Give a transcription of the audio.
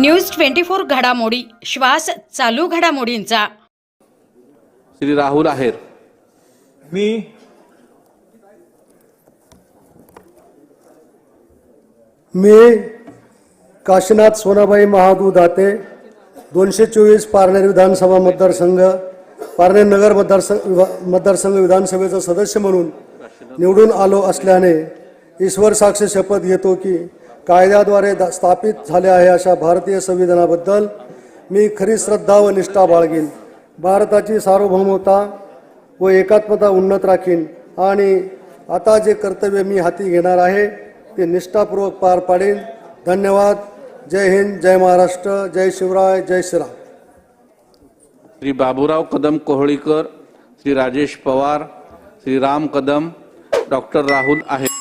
News twenty four घडामोडी. श्वास चालू घडामोडींचा. श्री राहुल आहेर. मी मी काशीनाथ सोनाबाई महादू दाते दोनशे चोवीस पारनेर विधानसभा मतदारसंघ पारनेर नगर मतदारसंघ विभा- मतदारसंघ विधानसभेचा सदस्य म्हणून निवडून आलो असल्याने ईश्वर साक्ष शपथ घेतो की कायद्याद्वारे दा- स्थापित झाले आहे अशा भारतीय संविधानाबद्दल मी खरी श्रद्धा व निष्ठा बाळगीन. भारताची सार्वभौमता व एकात्मता उन्नत राखीन. आणि आता जे कर्तव्य मी हाती घेणार आहे ते निष्ठापूर्वक पार पाडेन. धन्यवाद. जय हिंद जय महाराष्ट्र जय शिवराय जय श्रीराम. श्री बाबूराव कदम कोहळीकर श्री राजेश पवार श्री राम कदम डॉक्टर राहुल आहे.